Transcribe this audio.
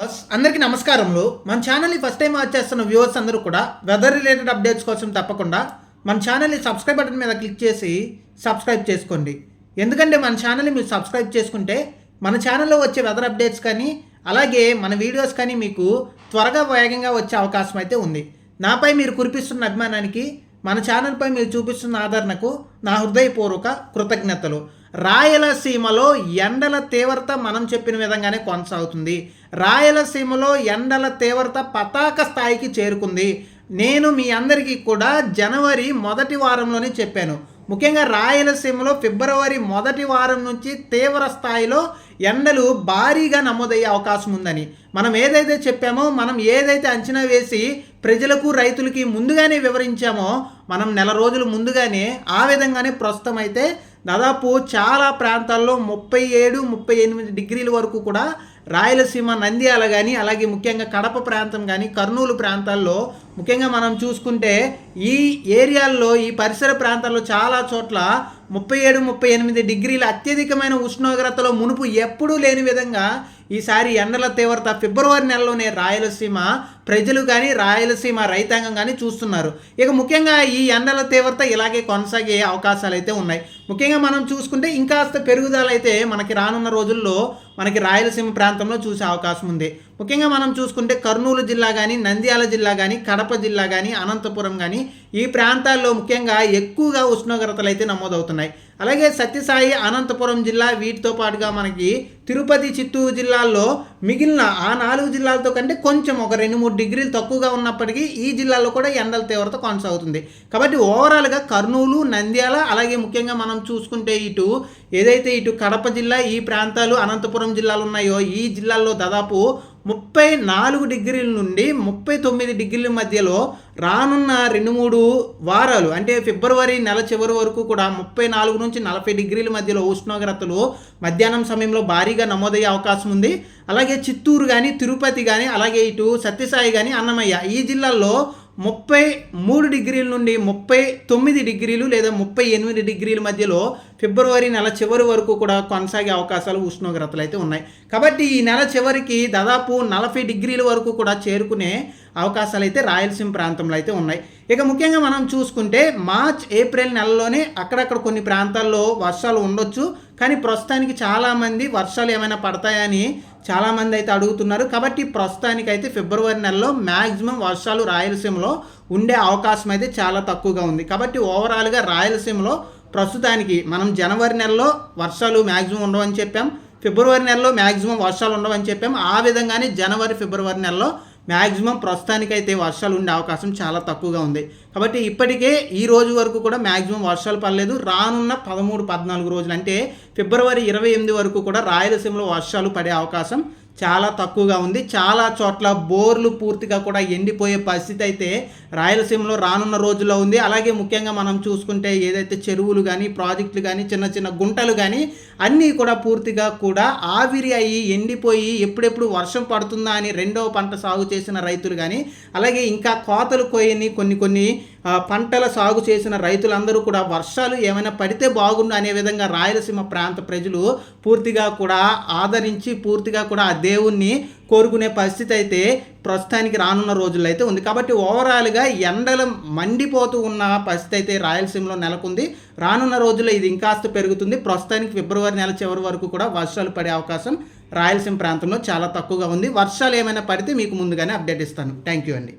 అందరికీ నమస్కారములు. మన ఛానల్ని ఫస్ట్ టైం వాచ్ చేస్తున్న వ్యూవర్స్ అందరూ కూడా వెదర్ రిలేటెడ్ అప్డేట్స్ కోసం తప్పకుండా మన ఛానల్ని సబ్స్క్రైబ్ బటన్ మీద క్లిక్ చేసి సబ్స్క్రైబ్ చేసుకోండి. ఎందుకంటే మన ఛానల్ని మీరు సబ్స్క్రైబ్ చేసుకుంటే మన ఛానల్లో వచ్చే వెదర్ అప్డేట్స్ కానీ అలాగే మన వీడియోస్ కానీ మీకు త్వరగా వేగంగా వచ్చే అవకాశం అయితే ఉంది. నాపై మీరు కురిపిస్తున్న అభిమానానికి మన ఛానల్పై మీరు చూపిస్తున్న ఆదరణకు నా హృదయపూర్వక కృతజ్ఞతలు. రాయలసీమలో ఎండల తీవ్రత మనం చెప్పిన విధంగానే కొనసాగుతుంది. రాయలసీమలో ఎండల తీవ్రత పతాక స్థాయికి చేరుకుంది. నేను మీ అందరికీ కూడా జనవరి మొదటి వారంలోనే చెప్పాను. ముఖ్యంగా రాయలసీమలో ఫిబ్రవరి మొదటి వారం నుంచి తీవ్ర స్థాయిలో ఎండలు భారీగా నమోదయ్యే అవకాశం ఉందని. మనం ఏదైతే చెప్పామో మనం ఏదైతే అంచనా వేసి ప్రజలకు రైతులకి ముందుగానే వివరించామో మనం నెల రోజులు ముందుగానే ఆ విధంగానే ప్రస్తుతం అయితే దాదాపు చాలా ప్రాంతాల్లో ముప్పై ఏడు ముప్పై ఎనిమిది డిగ్రీల వరకు కూడా రాయలసీమ నంద్యాల కానీ అలాగే ముఖ్యంగా కడప ప్రాంతం కానీ కర్నూలు ప్రాంతాల్లో ముఖ్యంగా మనం చూసుకుంటే ఈ ఏరియాల్లో ఈ పరిసర ప్రాంతాల్లో చాలా చోట్ల ముప్పై ఏడు ముప్పై ఎనిమిది డిగ్రీల అత్యధికమైన ఉష్ణోగ్రతలో మునుపు ఎప్పుడూ లేని విధంగా ఈసారి ఎండల తీవ్రత ఫిబ్రవరి నెలలోనే రాయలసీమ ప్రజలు కానీ రాయలసీమ రైతాంగం కానీ చూస్తున్నారు. ఇక ముఖ్యంగా ఈ ఎండల తీవ్రత ఇలాగే కొనసాగే అవకాశాలు అయితే ఉన్నాయి. ముఖ్యంగా మనం చూసుకుంటే ఇంకాస్త పెరుగుదల అయితే మనకి రానున్న రోజుల్లో మనకి రాయలసీమ ప్రాంతంలో చూసే అవకాశం ఉంది. ముఖ్యంగా మనం చూసుకుంటే కర్నూలు జిల్లా కానీ నంద్యాల జిల్లా కానీ కడప జిల్లా కానీ అనంతపురం కానీ ఈ ప్రాంతాల్లో ముఖ్యంగా ఎక్కువగా ఉష్ణోగ్రతలు అయితే నమోదవుతున్నాయి. అలాగే సత్యసాయి అనంతపురం జిల్లా వీటితో పాటుగా మనకి తిరుపతి చిత్తూరు జిల్లాల్లో మిగిలిన ఆ నాలుగు జిల్లాలతో కంటే కొంచెం ఒక రెండు మూడు డిగ్రీలు తక్కువగా ఉన్నప్పటికీ ఈ జిల్లాలో కూడా ఎండల తీవ్రత కొనసాగుతుంది. కాబట్టి ఓవరాల్గా కర్నూలు నంద్యాల అలాగే ముఖ్యంగా మనం చూసుకుంటే ఇటు ఏదైతే ఇటు కడప జిల్లా ఈ ప్రాంతాలు అనంతపురం జిల్లాలు ఉన్నాయో ఈ జిల్లాల్లో దాదాపు ముప్పై నాలుగు డిగ్రీల నుండి ముప్పై తొమ్మిది డిగ్రీల మధ్యలో రానున్న రెండు మూడు వారాలు అంటే ఫిబ్రవరి నెల చివరి వరకు కూడా ముప్పై నాలుగు నుంచి నలభై డిగ్రీల మధ్యలో ఉష్ణోగ్రతలు మధ్యాహ్నం సమయంలో భారీగా నమోదయ్యే అవకాశం ఉంది. అలాగే చిత్తూరు కానీ తిరుపతి కానీ అలాగే ఇటు సత్యసాయి కానీ అన్నమయ్య ఈ జిల్లాల్లో ముప్పై మూడు డిగ్రీల నుండి ముప్పై తొమ్మిది డిగ్రీలు లేదా ముప్పై ఎనిమిది డిగ్రీల మధ్యలో ఫిబ్రవరి నెల చివరి వరకు కూడా కొనసాగే అవకాశాలు ఉష్ణోగ్రతలు అయితే ఉన్నాయి. కాబట్టి ఈ నెల చివరికి దాదాపు నలభై డిగ్రీల వరకు కూడా చేరుకునే అవకాశాలు అయితే రాయలసీమ ప్రాంతంలో అయితే ఉన్నాయి. ఇక ముఖ్యంగా మనం చూసుకుంటే మార్చ్ ఏప్రిల్ నెలలోనే అక్కడక్కడ కొన్ని ప్రాంతాల్లో వర్షాలు ఉండొచ్చు. కానీ ప్రస్తుతానికి చాలామంది వర్షాలు ఏమైనా పడతాయని చాలామంది అయితే అడుగుతున్నారు. కాబట్టి ప్రస్తుతానికి అయితే ఫిబ్రవరి నెలలో మ్యాక్సిమం వర్షాలు రాయలసీమలో ఉండే అవకాశం అయితే చాలా తక్కువగా ఉంది. కాబట్టి ఓవరాల్గా రాయలసీమలో ప్రస్తుతానికి మనం జనవరి నెలలో వర్షాలు మ్యాక్సిమం ఉండవని చెప్పాం. ఫిబ్రవరి నెలలో మ్యాక్సిమం వర్షాలు ఉండవని చెప్పాం. ఆ విధంగానే జనవరి ఫిబ్రవరి నెలలో మ్యాక్సిమం ప్రస్తుతానికైతే వర్షాలు ఉండే అవకాశం చాలా తక్కువగా ఉంది. కాబట్టి ఇప్పటికే ఈ రోజు వరకు కూడా మ్యాక్సిమం వర్షాలు పడలేదు. రానున్న పదమూడు పద్నాలుగు రోజులు అంటే ఫిబ్రవరి ఇరవై ఎనిమిది వరకు కూడా రాయలసీమలో వర్షాలు పడే అవకాశం చాలా తక్కువగా ఉంది. చాలా చోట్ల బోర్లు పూర్తిగా కూడా ఎండిపోయే పరిస్థితి అయితే రాయలసీమలో రానున్న రోజుల్లో ఉంది. అలాగే ముఖ్యంగా మనం చూసుకుంటే ఏదైతే చెరువులు కానీ ప్రాజెక్టులు కానీ చిన్న చిన్న గుంటలు కానీ అన్నీ కూడా పూర్తిగా కూడా ఆవిరి అయ్యి ఎండిపోయి ఎప్పుడెప్పుడు వర్షం పడుతుందా అని రెండవ పంట సాగు చేసిన రైతులు కానీ అలాగే ఇంకా కోతలు కోయని కొన్ని కొన్ని పంటల సాగు చేసిన రైతులందరూ కూడా వర్షాలు ఏమైనా పడితే బాగుండు అనే విధంగా రాయలసీమ ప్రాంత ప్రజలు పూర్తిగా కూడా ఆదరించి పూర్తిగా కూడా ఆ దేవుణ్ణి కోరుకునే పరిస్థితి అయితే ప్రస్తుతానికి రానున్న రోజుల్లో అయితే ఉంది. కాబట్టి ఓవరాల్గా ఎండలు మండిపోతూ ఉన్న పరిస్థితి అయితే రాయలసీమలో నెలకొంది. రానున్న రోజుల్లో ఇది ఇంకాస్త పెరుగుతుంది. ప్రస్తుతానికి ఫిబ్రవరి నెల చివరి వరకు కూడా వర్షాలు పడే అవకాశం రాయలసీమ ప్రాంతంలో చాలా తక్కువగా ఉంది. వర్షాలు ఏమైనా పడితే మీకు ముందుగానే అప్డేట్ ఇస్తాను. థ్యాంక్ యూ అండి.